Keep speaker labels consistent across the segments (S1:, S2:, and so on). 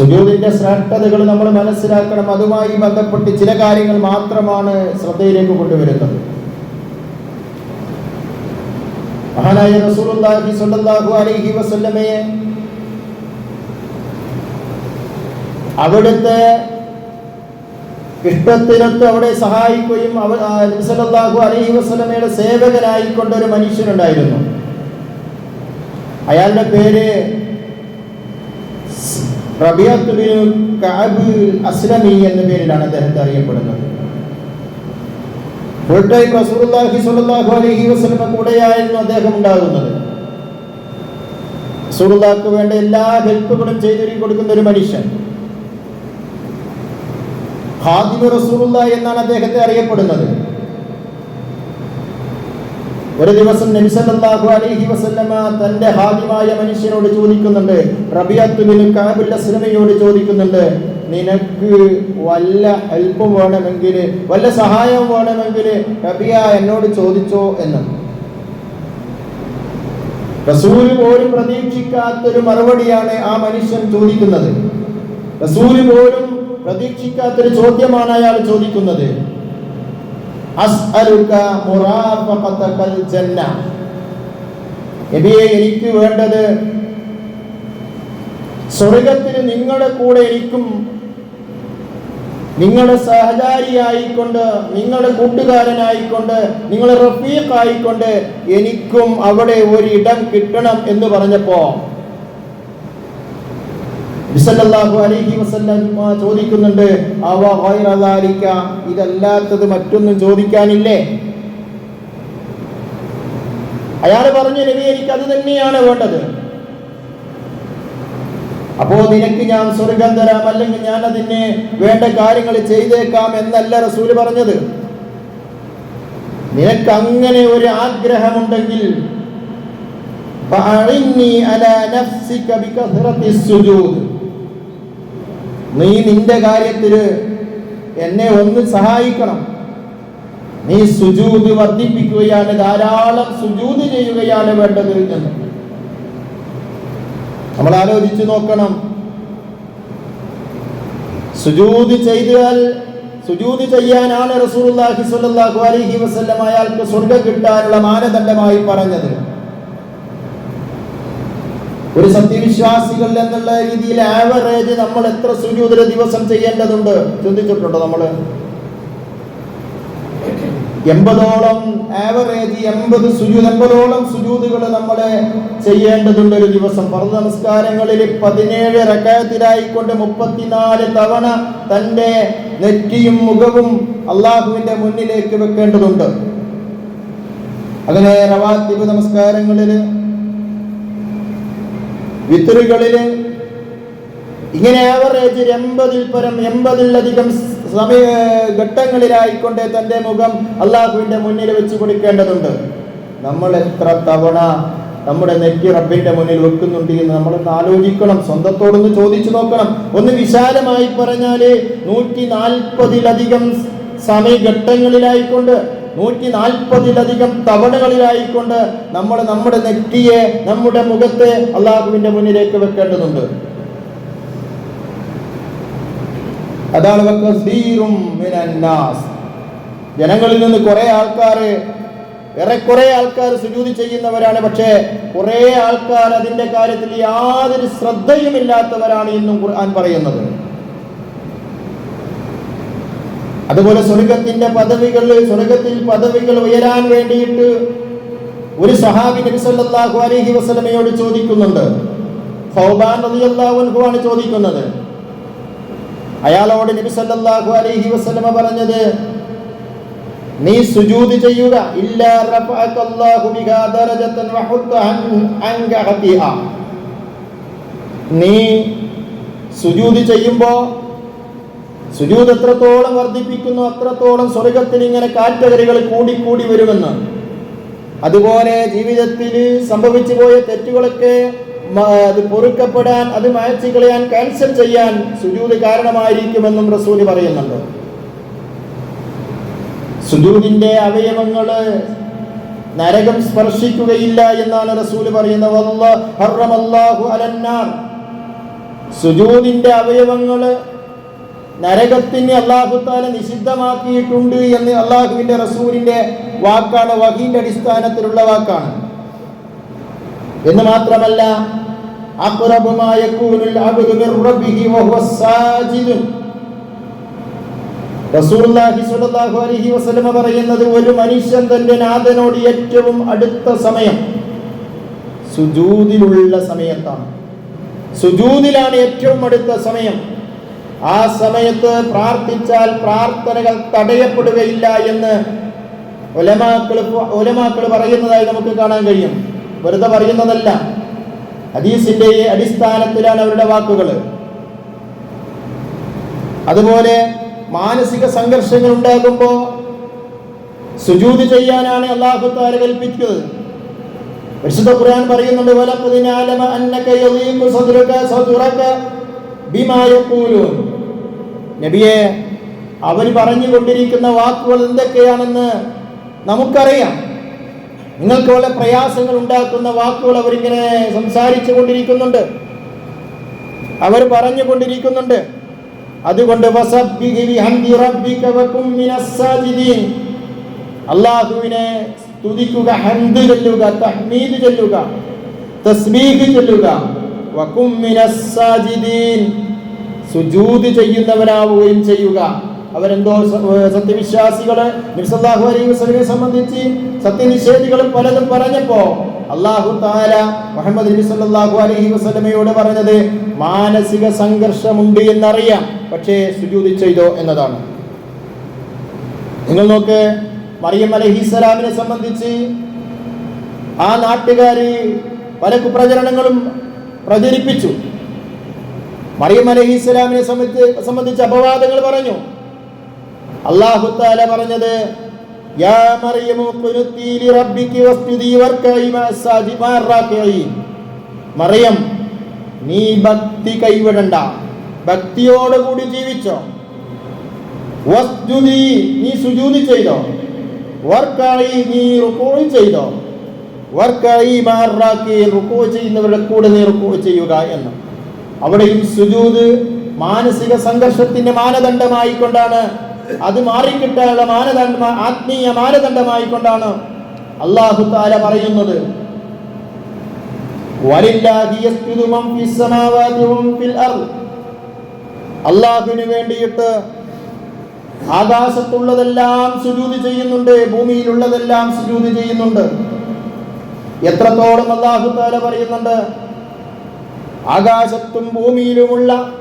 S1: സുജൂദിന്റെ ശ്രേഷ്ഠതകൾ നമ്മൾ മനസ്സിലാക്കണം. അതുമായി ബന്ധപ്പെട്ട് ചില കാര്യങ്ങൾ മാത്രമാണ് ശ്രദ്ധയിലേക്ക് കൊണ്ടുവരുന്നത്. മഹാനായ റസൂലുള്ളാഹി സ്വല്ലല്ലാഹു അലൈഹി വസല്ലമയെ അവിടുത്തെ ഇഷ്ടത്തിനൊത്ത് അവിടെ സഹായിക്കുകയും അവ സല്ലല്ലാഹു അലൈഹി വസല്ലമയുടെ സേവകനായിക്കൊണ്ട ഒരു മനുഷ്യനുണ്ടായിരുന്നു. അയാളുടെ പേര് റബിയത്ത് ബിൻ കഅബ് അസ്ലമി എന്ന പേരിലാണ് അദ്ദേഹത്തെ അറിയപ്പെടുന്നത്. ഫുൾ ടൈം റസൂലുള്ളാഹി സ്വല്ലല്ലാഹു അലൈഹി വസല്ലമ കൂടെയായിരുന്നു അദ്ദേഹം ഉണ്ടാകുന്നത്. റസൂലുള്ളാഹിക്ക് വേണ്ട എല്ലാ ഹെൽപ്പുകളും ചെയ്തു കൊടുക്കുന്ന ഒരു മനുഷ്യൻ. ഖാദിമു റസൂലുള്ള എന്നാണ് അദ്ദേഹത്തെ അറിയപ്പെടുന്നത്. ഒരു ദിവസം അലൈഹി വസല്ലമ തന്റെ ഹാദിമായ മനുഷ്യനോട് ചോദിക്കുന്നുണ്ട് റബിയത്തുബിന് കാബുല്ല സിനിമയോട് ചോദിക്കുന്നുണ്ട് നിനക്ക് വല്ല ഹെൽപ്പും വേണമെങ്കിൽ വല്ല സഹായവും വേണമെങ്കിൽ റബിയ എന്നോട് ചോദിച്ചോ എന്ന്? റസൂൽ പോലും പ്രതീക്ഷിക്കാത്തൊരു മറുപടിയാണ് ആ മനുഷ്യൻ ചോദിക്കുന്നത്. റസൂൽ പോലും പ്രതീക്ഷിക്കാത്തൊരു ചോദ്യമാണ് അയാൾ ചോദിക്കുന്നത്. എനിക്ക് വേണ്ടത് സ്വർഗത്തിന് നിങ്ങളുടെ കൂടെ എനിക്കും നിങ്ങളുടെ സഹചാരിയായിക്കൊണ്ട് നിങ്ങളുടെ കൂട്ടുകാരനായിക്കൊണ്ട് നിങ്ങളുടെ റഫീഖായിക്കൊണ്ട് എനിക്കും അവിടെ ഒരു ഇടം കിട്ടണം എന്ന് പറഞ്ഞപ്പോ അലൈഹി ചോദിക്കുന്നുണ്ട് ഇതല്ലാത്തത് മറ്റൊന്നും ചോദിക്കാനില്ലേ? അയാൾ പറഞ്ഞു നബി എനിക്ക് അത് തന്നെയാണ് വേണ്ടത്. അപ്പോ നിനക്ക് ഞാൻ സ്വർഗം തരാം അല്ലെങ്കിൽ ഞാൻ അതിന് വേണ്ട കാര്യങ്ങൾ ചെയ്തേക്കാം എന്നല്ല റസൂൽ പറഞ്ഞത്. നിനക്ക് അങ്ങനെ ഒരു ആഗ്രഹമുണ്ടെങ്കിൽ അലാ നഫ്സിക ബികഥറത്തി സുജൂദ്. നീ നിന്റെ കാര്യത്തിൽ എന്നെ ഒന്ന് സഹായിക്കണം. നീ സുജൂത് വർദ്ധിപ്പിക്കുകയാണ് ധാരാളം സുജൂത് ചെയ്യുകയാണ് വേണ്ടത് എന്ന്. നമ്മൾ ആലോചിച്ചു നോക്കണം. സുജൂത് ചെയ്താൽ സുജൂത് ചെയ്യാനാണ് റസൂലുള്ളാഹി സ്വല്ലല്ലാഹു അലൈഹി വസല്ലം അയാൾക്ക് സ്വർഗം കിട്ടാനുള്ള മാനദണ്ഡമായി പറഞ്ഞത്. ഒരു സത്യവിശ്വാസികൾ എന്നുള്ള രീതിയിൽ ആവറേജ് നമ്മൾ എത്ര സുജൂതിര ദിവസം ചെയ്യേണ്ടതുണ്ട്? ചിന്തിച്ചിട്ടുണ്ടോ നമ്മൾ എൺപതോളം ആവറേജ് എൺപത് സുജൂത് എൺപതോളം സുജൂതുകൾ നമ്മൾ ചെയ്യേണ്ടതുണ്ട് ഒരു ദിവസം. പറഞ്ഞ നമസ്കാരങ്ങളിൽ പതിനേഴ് റക്കായത്തിലായിക്കൊണ്ട് മുപ്പത്തിനാല് തവണ തന്റെ നെറ്റിയും മുഖവും അള്ളാഹുവിന്റെ മുന്നിലേക്ക് വെക്കേണ്ടതുണ്ട്. അങ്ങനെ റവാത്തിബ് നമസ്കാരങ്ങളിൽ വിത്തറുകളിൽ ഇങ്ങനെ ആവറേജ് എൺപതിൽ പരം എൺപതിലധികം സമയ ഘട്ടങ്ങളിലായിക്കൊണ്ട് തന്റെ മുഖം അള്ളാഹുവിന്റെ മുന്നിൽ വെച്ച് കൊടുക്കേണ്ടതുണ്ട്. നമ്മൾ എത്ര തവണ നമ്മുടെ നെറ്റി റബ്ബിന്റെ മുന്നിൽ വെക്കുന്നുണ്ട് എന്ന് നമ്മളൊന്ന് ആലോചിക്കണം. സ്വന്തത്തോടൊന്ന് ചോദിച്ചു നോക്കണം. ഒന്ന് വിശാലമായി പറഞ്ഞാൽ നൂറ്റി നാൽപ്പതിലധികം സമയഘട്ടങ്ങളിലായിക്കൊണ്ട് നൂറ്റി നാൽപ്പതിലധികം തവണകളിലായിക്കൊണ്ട് നമ്മൾ നമ്മുടെ നെറ്റിയെ നമ്മുടെ മുഖത്തെ അള്ളാഹുവിന്റെ മുന്നിലേക്ക് വെക്കേണ്ടതുണ്ട്. അതാണ് ജനങ്ങളിൽ നിന്ന് കുറെ ആൾക്കാർ ഏറെക്കുറെ ആൾക്കാർ സുജൂതി ചെയ്യുന്നവരാണ് പക്ഷേ കുറെ ആൾക്കാർ അതിന്റെ കാര്യത്തിൽ യാതൊരു ശ്രദ്ധയുമില്ലാത്തവരാണ് എന്നും ഖുർആൻ പറയുന്നത്. അതുപോലെ സ്വർഗത്തിന്റെ പദവികൾ സ്വർഗത്തിൽ പദവികൾ ഉയരാൻ വേണ്ടിയിട്ട് ഒരു സഹാബി നബി സല്ലല്ലാഹു അലൈഹി വസല്ലമയോട് ചോദിക്കുന്നുണ്ട്. ഫൗബാൻ റളിയല്ലാഹു അൻഹു ആണ് ചോദിക്കുന്നത്. അയാളോട് നബി സല്ലല്ലാഹു അലൈഹി വസല്ലമ പറഞ്ഞത് നീ സുജൂദ് ചെയ്യുക. ഇല്ലാ റഫഅകല്ലാഹു ബിഹാ ദറജതൻ വഹുത്ത അൻക ഖതിഅ നീ സുജൂദ് ചെയ്യുമ്പോൾ സുജൂദ് എത്രത്തോളം വർദ്ധിപ്പിക്കുന്നു അത്രത്തോളം സ്വർഗത്തിൽ ഇങ്ങനെ കാറ്റഗറികൾ കൂടിക്കൂടി വരുമെന്ന്. അതുപോലെ ജീവിതത്തിൽ സംഭവിച്ചു പോയ തെറ്റുകളൊക്കെ അത് പൊറുക്കപ്പെടാൻ അത് മാച്ചി കളയാൻ ക്യാൻസൽ ചെയ്യാൻ സുജൂത് കാരണമായിരിക്കുമെന്നും റസൂൽ പറയുന്നുണ്ട്. സുജൂദിന്റെ അവയവങ്ങൾ നരകം സ്പർശിക്കുകയില്ല എന്നാണ് റസൂൽ പറയുന്നത്. അവയവങ്ങൾ നരകത്തിന് അള്ളാഹുത്താല നിഷിദ്ധമാക്കിയിട്ടുണ്ട് എന്ന് അള്ളാഹുവിന്റെ റസൂലിന്റെ വാക്കാണ് വഹീന്റെ അടിസ്ഥാനത്തിലുള്ള വാക്കാണ്. എന്ന് മാത്രമല്ല പറയുന്നത് ഒരു മനുഷ്യൻ തന്റെ നാഥനോട് ഏറ്റവും അടുത്ത സമയം സുജൂദിലുള്ള സമയത്താണ്. സുജൂദിലാണ് ഏറ്റവും അടുത്ത സമയം. ആ സമയത്ത് പ്രാർത്ഥിച്ചാൽ പ്രാർത്ഥനകൾ തടയപ്പെടുകയില്ല എന്ന് ഒലമാക്കൾ ഒലമാക്കൾ പറയുന്നതായി നമുക്ക് കാണാൻ കഴിയും. വെറുതെ പറയുന്നതല്ല. ഹദീസിന്റെ അടിസ്ഥാനത്തിലാണ് അവരുടെ വാക്കുകൾ. അതുപോലെ മാനസിക സംഘർഷങ്ങൾ ഉണ്ടാകുമ്പോൾ സുജൂതി ചെയ്യാനാണ് അള്ളാഹു താര കൽപ്പിക്കുന്നത് വിശുദ്ധ ഖുർആൻ പറയുന്നുണ്ട് വലഖദ് നഅലമ അന്നക യളീഖു സദ്റുക സദ്റക ബിമാ യഖൂലൂൻ നബിയെ അവർ പറഞ്ഞുകൊണ്ടിരിക്കുന്ന വാക്കുകൾ എന്തൊക്കെയാണെന്ന് നമുക്കറിയാം. നിങ്ങൾക്ക് വളരെ പ്രയാസങ്ങൾ ഉണ്ടാക്കുന്ന വാക്കുകൾ അവരിങ്ങനെ സംസാരിച്ചു കൊണ്ടിരിക്കുന്നുണ്ട്. അവർ പറഞ്ഞുകൊണ്ടിരിക്കുന്നുണ്ട് അതുകൊണ്ട് അള്ളാഹുവിനെ സ്തുതിക്കുക ഹംദ് ചൊല്ലുക തഹ്മീദ് ചൊല്ലുക തസ്ബീഹ് ചൊല്ലുക. സുജൂദ് ചെയ്യുന്നവരാവുകയും ചെയ്യുക. അവരെന്തോ സത്യവിശ്വാസികൾ നിസല്ലാഹു അലൈഹി വസല്ലമയെ സംബന്ധിച്ച് സത്യനിഷേധികൾ പലതും പറഞ്ഞപ്പോ അള്ളാഹു താര മുഹമ്മദ് നബി സല്ലല്ലാഹു അലൈഹി വസല്ലമയോട് പറഞ്ഞത് മാനസിക സംഘർഷമുണ്ട് എന്നറിയാം. പക്ഷേ സുജൂതി ചെയ്തോ എന്നതാണ്. നിങ്ങൾ നോക്ക് മറിയം അലഹിസ്സലാമിനെ സംബന്ധിച്ച് ആ നാട്ടുകാര് പല കുപ്രചരണങ്ങളും പ്രചരിപ്പിച്ചു. മറിയം അലഹി ഇസ്ലാമിനെ സംബന്ധിച്ച് സംബന്ധിച്ച് അപവാദങ്ങൾ പറഞ്ഞു. അള്ളാഹു താല പറഞ്ഞത് മറിയം നീ ഭക്തി കൈവിടണ്ട ഭക്തിയോടുകൂടി ജീവിച്ചോ. വസ്തുതി നീ സുജൂതി ചെയ്തോ. വർക്കായി നീ റുക്കോളി ചെയ്തോ. ചെയ്യുന്നവരുടെ കൂടെ നീ റുക്കോ ചെയ്യുക എന്ന്. അവിടെയും സുജൂത് മാനസിക സംഘർഷത്തിന്റെ മാനദണ്ഡമായി കൊണ്ടാണ് അത് മാറിക്കിട്ടാനുള്ള മാനദണ്ഡ ആത്മീയ മാനദണ്ഡമായിക്കൊണ്ടാണ് അള്ളാഹു താല പറയുന്നത്. അള്ളാഹുവിന് വേണ്ടിയിട്ട് ആകാശത്തുള്ളതെല്ലാം സുജൂതി ചെയ്യുന്നുണ്ട് ഭൂമിയിലുള്ളതെല്ലാം സുജൂതി ചെയ്യുന്നുണ്ട്. എത്രത്തോളം അള്ളാഹു താല പറയുന്നുണ്ട്? ആകാശത്തും ഭൂമിയിലുമുള്ള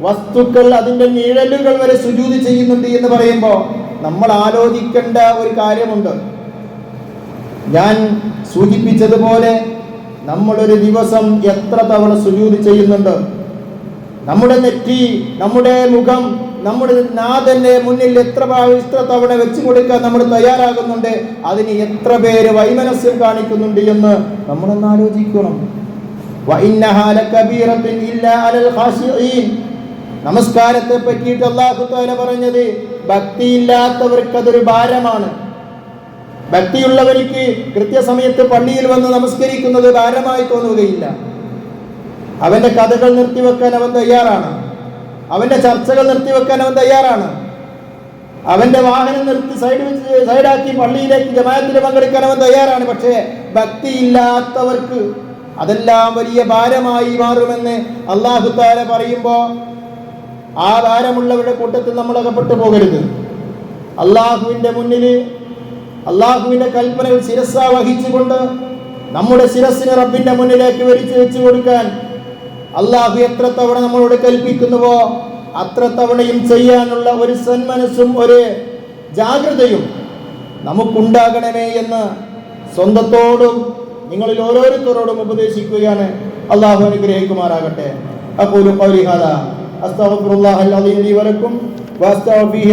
S1: വസ്തുക്കൾ അതിന്റെ നിഴലുകൾ വരെ സുജൂതി ചെയ്യുന്നുണ്ട് എന്ന് പറയുമ്പോൾ നമ്മൾ ആലോചിക്കേണ്ട ഒരു കാര്യമുണ്ട്. ഞാൻ സൂചിപ്പിച്ചതുപോലെ നമ്മളൊരു ദിവസം എത്ര തവണ സുജൂതി ചെയ്യുന്നുണ്ട്? നമ്മുടെ നെറ്റി നമ്മുടെ മുഖം നമ്മുടെ നാഥന്റെ മുന്നിൽ എത്ര ഇത്ര തവണ വെച്ചു കൊടുക്കാൻ നമ്മൾ തയ്യാറാകുന്നുണ്ട്? അതിന് എത്ര പേര് വൈമനസ്യം കാണിക്കുന്നുണ്ട് എന്ന് നമ്മളൊന്ന് ആലോചിക്കണം. നമസ്കാരത്തെ പറ്റിയിട്ട് അള്ളാഹുത്താല പറഞ്ഞത് ഭക്തിയില്ലാത്തവർക്ക് അതൊരു ഭാരമാണ്. ഭക്തിയുള്ളവർക്ക് കൃത്യസമയത്ത് പള്ളിയിൽ വന്ന് നമസ്കരിക്കുന്നത് ഭാരമായി തോന്നുകയില്ല. അവന്റെ കഥകൾ നിർത്തിവെക്കാൻ അവൻ തയ്യാറാണ്. അവന്റെ ചർച്ചകൾ നിർത്തിവെക്കാൻ അവൻ തയ്യാറാണ്. അവന്റെ വാഹനം നിർത്തി സൈഡ് വെച്ച് സൈഡാക്കി പള്ളിയിലേക്ക് ജമാഅത്തിൽ പങ്കെടുക്കാൻ അവൻ തയ്യാറാണ്. പക്ഷേ ഭക്തിയില്ലാത്തവർക്ക് അതെല്ലാം വലിയ ഭാരമായി മാറുമെന്ന് അള്ളാഹു താര പറയുമ്പോൾ ആ ഭാരമുള്ളവരുടെ കൂട്ടത്തിൽ നമ്മൾ അകപ്പെട്ടു പോകരുത്. അള്ളാഹുവിന്റെ മുന്നിൽ അള്ളാഹുവിന്റെ കൽപ്പനകൾ ശിരസ വഹിച്ചുകൊണ്ട് നമ്മുടെ ശിരസിനെ റബ്ബിന്റെ മുന്നിലേക്ക് വരിച്ചു വെച്ചു കൊടുക്കാൻ അള്ളാഹു എത്ര തവണ നമ്മളോട് കൽപ്പിക്കുന്നുവോ അത്ര തവണയും ചെയ്യാനുള്ള ഒരു സന്മനസ്സും ഒരു ജാഗ്രതയും നമുക്കുണ്ടാകണമേ എന്ന് സ്വന്തത്തോടും നിങ്ങളിൽ ഓരോരുത്തരോടും ഉപദേശിക്കുകയാണ് അള്ളാഹു അനുഗ്രഹിക്കുമാറാകട്ടെ അപ്പോൾ قولي هذا أستغفر الله العظيم لي ولكم وأستغفر فيه